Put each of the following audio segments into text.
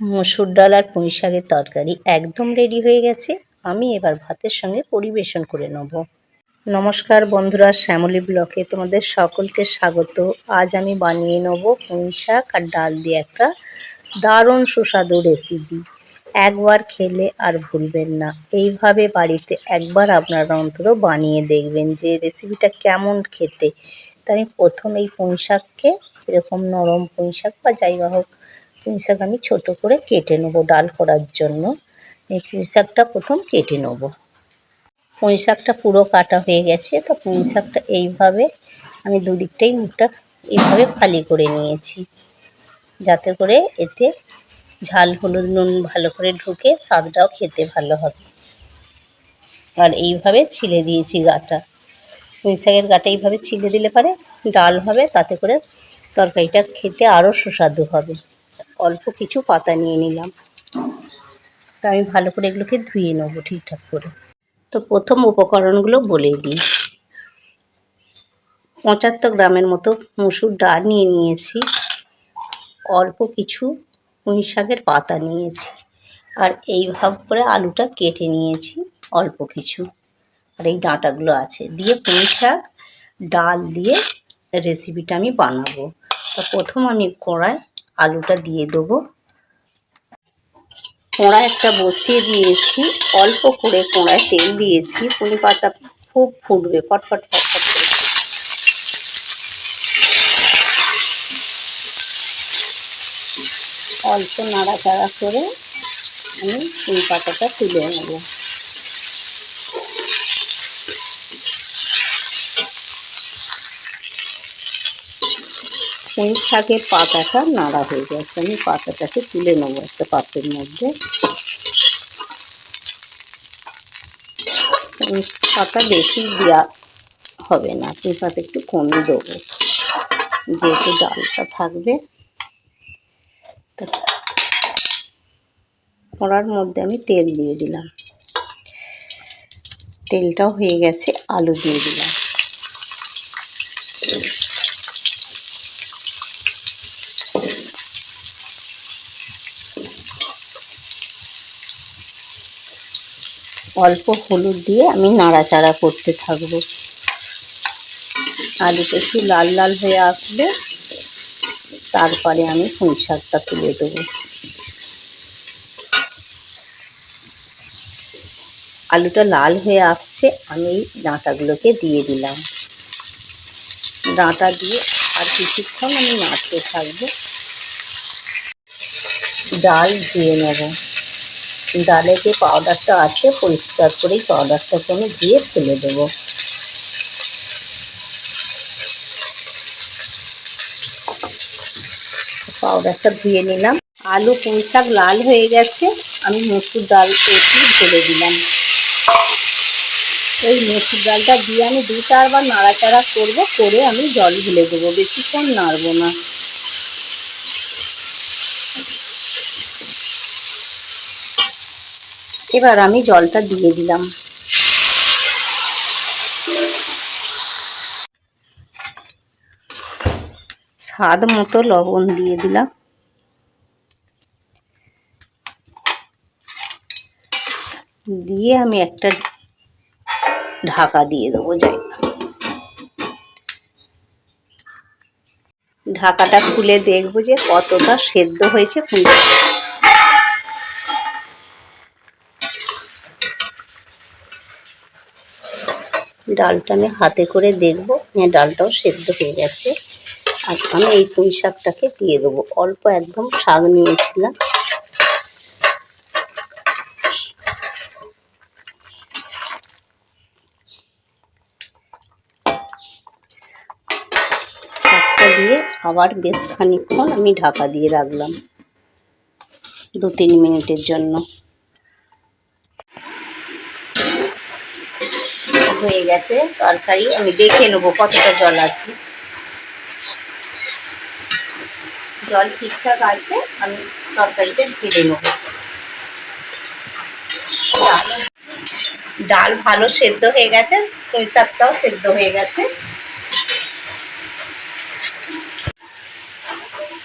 মসুর ডাল আর পুঁই শাকের তরকারি একদম রেডি হয়ে গেছে। আমি এবার ভাতের সঙ্গে পরিবেশন করে নেব। নমস্কার বন্ধুরা, শ্যামলী ব্লকে তোমাদের সকলকে স্বাগত। আজ আমি বানিয়ে নেব পুঁই শাক আর ডাল দিয়ে একটা দারুণ সুস্বাদু রেসিপি একবার খেলে আর ভুলবেন না। এইভাবে বাড়িতে একবার আপনারা অন্তত বানিয়ে দেখবেন যে রেসিপিটা কেমন খেতে। তাই আমি প্রথম এই পুঁই শাককে, এরকম নরম পুঁই শাক বা যাই হোক পুঁই শাক আমি ছোটো করে কেটে নেব ডাল করার জন্য। এই পুঁই শাকটা প্রথম কেটে নেব। পুঁই শাকটা পুরো কাটা হয়ে গেছে, তো পুঁই শাকটা এইভাবে আমি দুদিকটাই মুখটা এইভাবে ফালি করে নিয়েছি। যাতে করে এতে ঝাল, হলুদ, নুন ভালো করে ঢুকে স্বাদটাও খেতে ভালো হবে। আর এইভাবে ছিলে দিয়েছি গাটা। পুঁই শাকের গাটা এইভাবে ছিলে দিলে পারে, ডাল হবে, তাতে করে তরকারিটা খেতে আরও সুস্বাদু হবে। অল্প কিছু পাতা নিয়ে নিলাম। তা আমি ভালো করে এগুলোকে ধুয়ে নেব ঠিকঠাক করে। তো প্রথম উপকরণগুলো বলে দিই। পঁচাত্তর গ্রামের মতো মুসুর ডাল নিয়ে নিয়েছি। অল্প কিছু পুঁই শাকের পাতা নিয়েছি। আর এইভাবে করে আলুটা কেটে নিয়েছি অল্প কিছু। আর এই ডাঁটাগুলো আছে। দিয়ে পুঁই শাক, ডাল দিয়ে রেসিপিটা আমি বানাবো। তো প্রথম আমি কড়ায় আলুটা দিয়ে দেবো। কোঁড়া একটা বসিয়ে দিয়েছি। অল্প করে কোঁড়ায় তেল দিয়েছি। পুঁই পাতা খুব ফুটবে, ফটফট ফটফট অল্প নাড়াচাড়া করে আমি পুঁই পাতাটা তুলে নেব। পুঁই শাকের পাতাটা নাড়া হয়ে গেছে। আমি পাতাটাকে তুলে নেব একটা পাত্রের মধ্যে। পাতা বেশি দেওয়া হবে না। পুঁই পাতা একটু কমই দেবো। যেহেতু ডালটা থাকবে কড়ার মধ্যে আমি তেল দিয়ে দিলাম। তেলটাও হয়ে গেছে, আলু দিয়ে দিলাম। অল্প হলুদ দিয়ে আমি নাড়াচাড়া করতে থাকব। আলুটা একটু লাল লাল হয়ে আসলে তারপরে আমি পুঁই শাকটা তুলে দেবো। আলুটা লাল হয়ে আসছে, আমি এই ডাঁটাগুলোকে দিয়ে দিলাম। ডাঁটা দিয়ে আর কিছুক্ষণ আমি নাড়তে থাকব। ডাল দিয়ে নেব। ডালে যে পাউডারটা আছে, পরিষ্কার করেই পাউডারটাকে আমি দিয়ে ফেলে দেবো। পাউডারটা ধুয়ে নিলাম। আলু পুঁই শাক লাল হয়ে গেছে, আমি মসুর ডাল একটু ঢেলে দিলাম। এই মসুর ডালটা দিয়ে আমি দু চারবার নাড়াচাড়া করব, করে আমি জল ঢেলে দেবো, বেশিক্ষণ নাড়বো না। এবার আমি জলটা দিয়ে দিলাম। স্বাদ মতো লবণ দিয়ে দিলাম। দিয়ে আমি একটা ঢাকা দিয়ে দেবো জায়গা ঢাকাটা খুলে দেখব যে কতটা সেদ্ধ হয়েছে। খুঁজে ডালটা আমি হাতে করে দেখব। হ্যাঁ ডালটাও সেদ্ধ হয়ে গেছে। আর আমি এই পুঁই শাকটাকে দিয়ে দেবো। অল্প একদম শাক নিয়েছিলাম। শাকটা দিয়ে আবার বেশ খানিকক্ষণ আমি ঢাকা দিয়ে রাখলাম। দু তিন মিনিটের জন্য। হয়ে গেছে, তরকারি। আমি দেখে নেব কতটা জল আছে। জল ঠিকঠাক আছে, আমি তরকারিটা ঢেলে নেব। ডাল ভালো সেদ্ধ হয়ে গেছে, পুঁই সেদ্ধ হয়ে গেছে।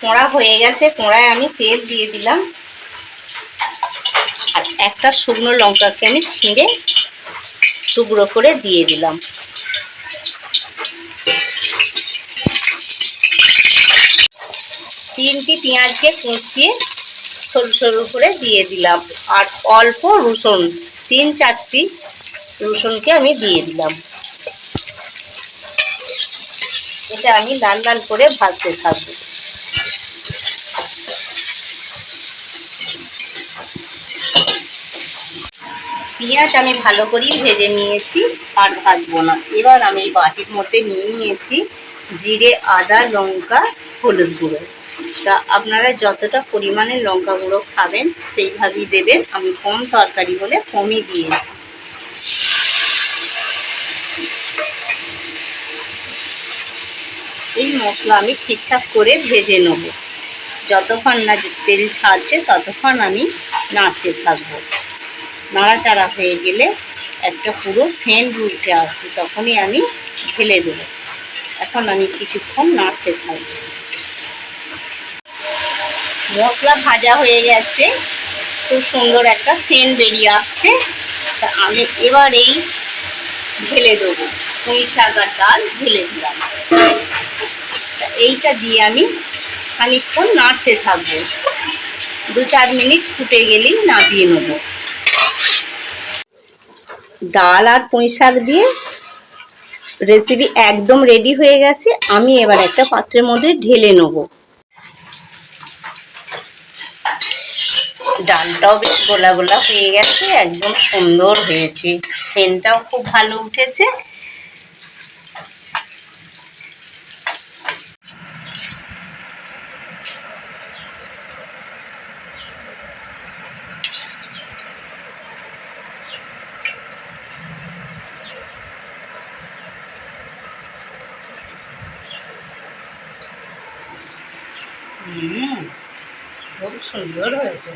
কোঁড়া হয়ে গেছে কোঁড়ায় আমি তেল দিয়ে দিলাম। আর একটা শুকনো লঙ্কাকে আমি ছিঁড়ে টুকরো করে দিয়ে দিলাম। তিনটি পেঁয়াজকে কুচিয়ে সরু সরু করে দিয়ে দিলাম। আর অল্প রসুন, তিন চারটি রসুনকে আমি দিয়ে দিলাম। এটা আমি লাল লাল করে ভাজতে থাকব। পেঁয়াজ আমি ভালো করেই ভেজে নিয়েছি আর ভাজবো না। এবার আমি এই বাটির মধ্যে নিয়ে নিয়েছি জিরে, আদা, লঙ্কা, হলুদ গুঁড়ো। তা আপনারা যতটা পরিমাণে লঙ্কা গুঁড়ো খাবেন সেইভাবেই দেবেন। আমি কম তরকারি হলে কমই দিয়েছি। এই মশলা আমি ঠিকঠাক করে ভেজে নেব। যতক্ষণ না তেল ছাড়ছে ততক্ষণ আমি নাড়তে থাকব। নাড়াচাড়া হয়ে গেলে একটা পুরো সেন্ট উঠে আসবে, তখনই আমি ঢেলে দেবো। এখন আমি কিছুক্ষণ নাড়তে থাকব। মশলা ভাজা হয়ে গেছে, খুব সুন্দর একটা সেন্ট বেরিয়ে আসছে। তা আমি এবার এই ঢেলে দেবো, পুঁই শাক আর ডাল ঢেলে দিলাম। তা এইটা দিয়ে আমি খানিকক্ষণ নাড়তে থাকব। দু চার মিনিট ফুটে গেলেই নামিয়ে নেব। ডাল আর পুঁই শাক দিয়ে রেসিপি একদম রেডি হয়ে গেছে। আমি এবার একটা পাত্রের মধ্যে ঢেলে নেব। ডালটাও বেশ গোলা গোলা হয়ে গেছে, একদম সুন্দর হয়েছে। সেনটাও খুব ভালো উঠেছে। হুম খুব সুন্দর হয়েছে